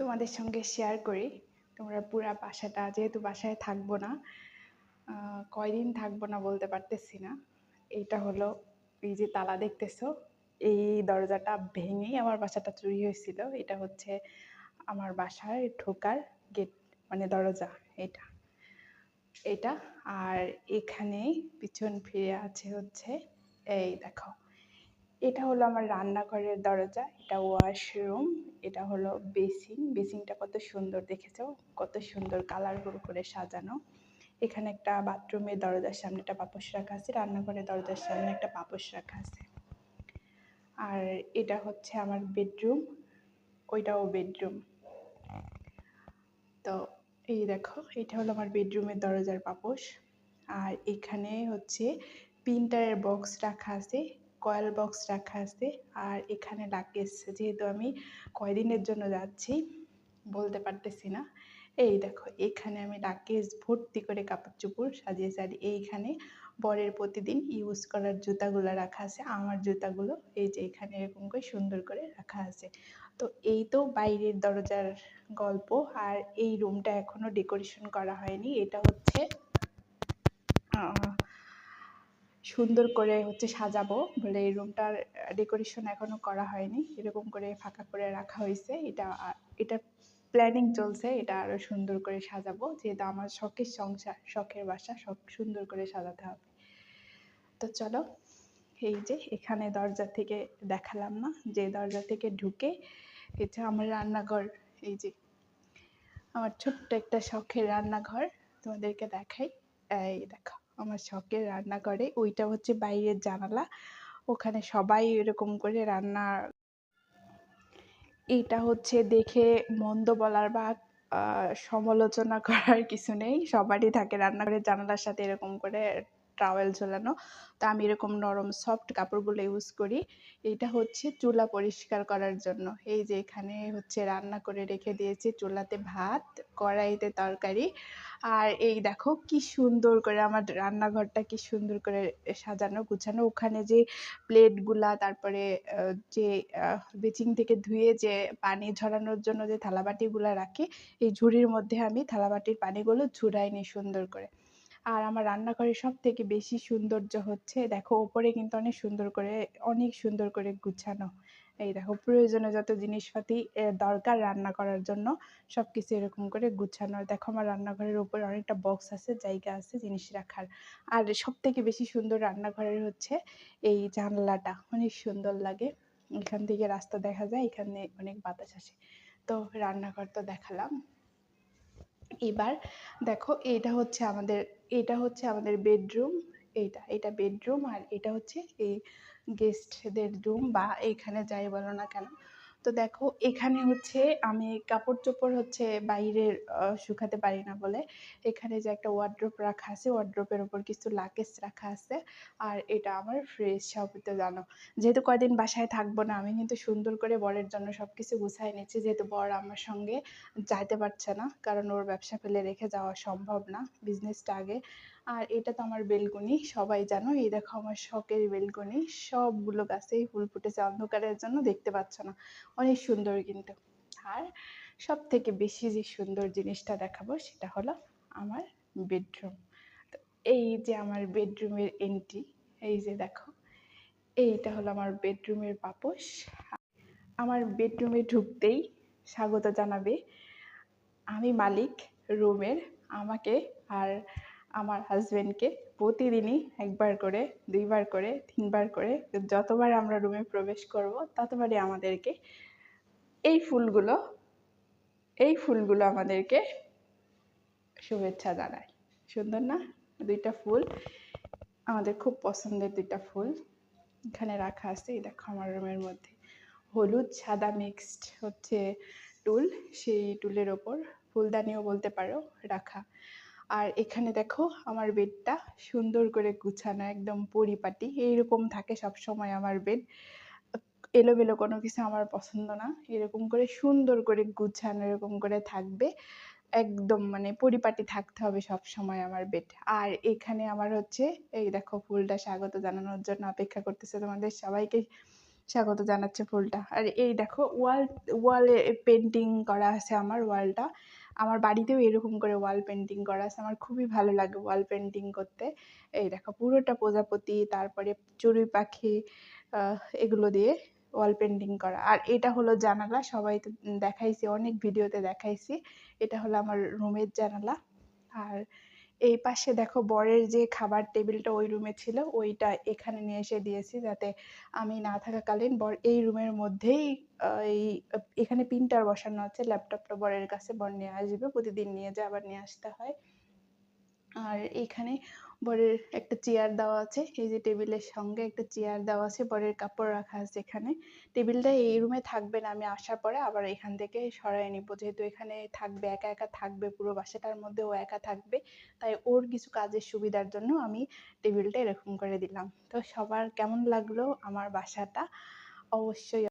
তোমাদের সঙ্গে শেয়ার করি। তোমরা পুরা বাসাটা, যেহেতু বাসায় থাকব না কয়দিন থাকব না বলতে পারতেছি না। এইটা হলো এই যে তালা দেখতেছো, এই দরজাটা ভেঙেই আমার বাসাটা চুরি হয়েছিল। এটা হচ্ছে আমার বাসায় ঢোকার গেট মানে দরজা এটা। এটা, আর এখানে পিছন ফিরে আছে হচ্ছে, এই দেখো। এটা হলো আমার রান্নাঘরের দরজা, এটা ওয়াশরুম এটা হলো বেসিন বেসিনটা কত সুন্দর দেখেছ? কত সুন্দর কালারফুল করে সাজানো। এখানে একটা বাথরুমের দরজার সামনে একটা পাপোশ রাখা আছে, রান্নাঘরের দরজার সামনে একটা পাপোশ রাখা আছে। আর এটা হচ্ছে আমার বেডরুম ওইটাও বেডরুম তো এই দেখো, এটা হলো আমার বেডরুমের দরজার পাপোশ। আর এখানে হচ্ছে প্রিন্টারের বক্স রাখা আছে কয়েল বক্স রাখা আছে। আর এখানে লাগেজ যেহেতু আমি কয়দিনের জন্য যাচ্ছি, বলতে পারতেছি না। এই দেখো, এখানে আমি লাগেজ ভর্তি করে কাপড় চোপড় সাজিয়ে আর এইখানে বরের প্রতিদিন ইউজ করার জুতাগুলো রাখা আছে। আমার জুতাগুলো, এই যে এখানে এরকম করে সুন্দর করে রাখা আছে। তো এই তো বাইরের দরজার গল্প। আর এই রুমটা এখনও ডেকোরেশন করা হয়নি। এটা হচ্ছে সুন্দর করে হচ্ছে সাজাবো। বলে এই রুমটার ডেকোরেশন এখনও করা হয়নি। এরকম করে ফাঁকা করে রাখা হয়েছে। এটা এটা প্ল্যানিং চলছে। এটা আরও সুন্দর করে সাজাবো। যেহেতু আমার শখের সংসার, শখের বাসা সব সুন্দর করে সাজাতে হবে। তো চলো, এই যে এখানে দরজা থেকে দেখালাম না, যে দরজা থেকে ঢুকে এটা আমার রান্নাঘর। এই যে আমার ছোট্ট একটা শখের রান্নাঘর তোমাদেরকে দেখাই। এই দেখো। আমার শখের রান্নাঘরে ওইটা হচ্ছে বাইরের জানালা। ওখানে সবাই এরকম করে রান্না এটা হচ্ছে দেখে মন্দ বলার বা সমালোচনা করার কিছু নেই। সবারই থাকে রান্নাঘরের জানালার সাথে এরকম করে টাওয়েল ঝোলানো। তো আমি এরকম নরম সফট কাপড়গুলো ইউজ করি। এইটা হচ্ছে চুলা পরিষ্কার করার জন্য। এই যে এখানে হচ্ছে রান্না করে রেখে দিয়েছি চুলাতে ভাত, কড়াইতে তরকারি। আর এই দেখো কি সুন্দর করে আমার রান্নাঘরটা কি সুন্দর করে সাজানো, গুছানো। ওখানে যে প্লেটগুলা, তারপরে যে বেচিং থেকে ধুয়ে যে পানি ঝরানোর জন্য যে থালাবাটিগুলা রাখি, এই ঝুড়ির মধ্যে আমি থালাবাটির পানিগুলো ঝুরাই নিই সুন্দর করে। আর আমার রান্নাঘরে সব থেকে বেশি সৌন্দর্য হচ্ছে, দেখো ওপরে কিন্তু অনেক সুন্দর করে, অনেক সুন্দর করে গুছানো। এই দেখো, প্রয়োজনীয় যত জিনিসপাতি দরকার রান্না করার জন্য সব কিছু এরকম করে গুছানো। দেখো আমার রান্নাঘরের উপরে অনেকটা বক্স আছে, জায়গা আছে জিনিস রাখার। আর সব থেকে বেশি সুন্দর রান্নাঘরের হচ্ছে এই জানলাটা, অনেক সুন্দর লাগে। এখান থেকে রাস্তা দেখা যায়, এখানে অনেক বাতাস আসে। তো রান্নাঘর তো দেখালাম। এবার দেখো, এটা হচ্ছে আমাদের এটা হচ্ছে আমাদের বেডরুম এটা এটা বেডরুম আর এটা হচ্ছে এই গেস্টদের রুম বা এখানে যাই বলো না কেন। তো দেখো, এখানে হচ্ছে আমি কাপড় চোপড় হচ্ছে বাইরের শুকাতে পারি না বলে। এখানে যে একটা ওয়ার্ড্রোপ রাখা আছে ওয়ার্ড্রোপের উপর কিছু লাকেজ রাখা আছে। আর এটা আমার ফ্রেশ সবই তো জানো। যেহেতু কয়দিন বাসায় থাকব না, আমি কিন্তু সুন্দর করে বরের জন্য সব কিছু গুছাই নিচ্ছি। যেহেতু বর আমার সঙ্গে যাইতে পারছে না, কারণ ওর ব্যবসা ফেলে রেখে যাওয়া সম্ভব না বিজনেসটা আগে। আর এটা তো আমার বেলকনি, সবাই জানো। এই দেখো আমার শখের বেলকনি, সবগুলো গাছেই ফুল ফুটেছে, অন্ধকারের জন্য দেখতে পাচ্ছ না। অনেক সুন্দর কিন্তু। আর সব থেকে বেশি যে সুন্দর জিনিসটা দেখাবো সেটা হলো আমার বেডরুম। তো এই যে আমার বেডরুমের এন্ট্রি, এই যে দেখো, এইটা হলো আমার বেডরুমের পাপোশ। আমার বেডরুমে ঢুকতেই স্বাগত জানাবে আমি মালিক রুমের, আমাকে আর আমার হাজবেন্ডকে প্রতিদিনই একবার করে, দুইবার করে, তিনবার করে, যতবার আমরা রুমে প্রবেশ করব, ততবারই আমাদেরকে এই ফুলগুলো এই ফুলগুলো আমাদেরকে শুভেচ্ছা জানায়। সুন্দর না? দুইটা ফুল, আমাদের খুব পছন্দের দুইটা ফুল এখানে রাখা আছে। এই দেখো আমার রুমের মধ্যে। হলুদ, সাদা মিক্সড হচ্ছে টুল। সেই টুলের ওপর ফুলদানিও বলতে পারো রাখা। আর এখানে দেখো আমার বেডটা সুন্দর করে গুছানো, একদম পরিপাটি। এইরকম থাকে সব সময় আমার বেড। এলোমেলো কোনো কিছু আমার পছন্দ না। এরকম করে সুন্দর করে গুছানো, এরকম করে থাকবে। একদম মানে পরিপাটি থাকতে হবে সব সময় আমার বেড। আর এখানে আমার হচ্ছে, এই দেখো ফুলটা স্বাগত জানানোর জন্য অপেক্ষা করতেছে তোমাদের সবাইকে। স্বাগত জানাচ্ছে ফুলটা। আর এই দেখো ওয়াল, ওয়ালে পেন্টিং করা আছে আমার ওয়ালটা। আমার বাড়িতেও এরকম করে ওয়াল পেন্টিং করা আছে। আমার খুবই ভালো লাগে ওয়াল পেন্টিং করতে। এই দেখো, পুরোটা প্রজাপতি, তারপরে চড়ুই পাখি এগুলো দিয়ে ওয়াল পেন্টিং করা। আর এটা হলো জানালা, সবাই তো দেখাইছি, অনেক ভিডিওতে দেখাইছি। এটা হলো আমার রুমের জানালা। আর এই পাশে দেখো বরের যে খাবার টেবিলটা ওই রুমে ছিল, ওইটা এখানে নিয়ে এসে দিয়েছি যাতে আমি না থাকাকালীন বর এই রুমের মধ্যেই এই এখানে প্রিন্টার বসানো আছে, ল্যাপটপটা বরের কাছে বর নিয়ে আসবে, প্রতিদিন নিয়ে যায় আবার নিয়ে আসতে হয়। আর এইখানে বরের একটা চেয়ার দেওয়া আছে। এই যে টেবিলের সঙ্গে একটা চেয়ার দেওয়া আছে, বরের কাপড় রাখা আছে এখানে। টেবিলটা এই রুমে থাকবে না, আমি আসার পরে আবার এখান থেকে সরাই নিব। যেহেতু এখানে থাকবে, একা একা থাকবে, পুরো বাসাটার মধ্যে ও একা থাকবে, তাই ওর কিছু কাজের সুবিধার জন্য আমি টেবিলটা এরকম করে দিলাম। তো সবার কেমন লাগল আমার বাসাটা? অবশ্যই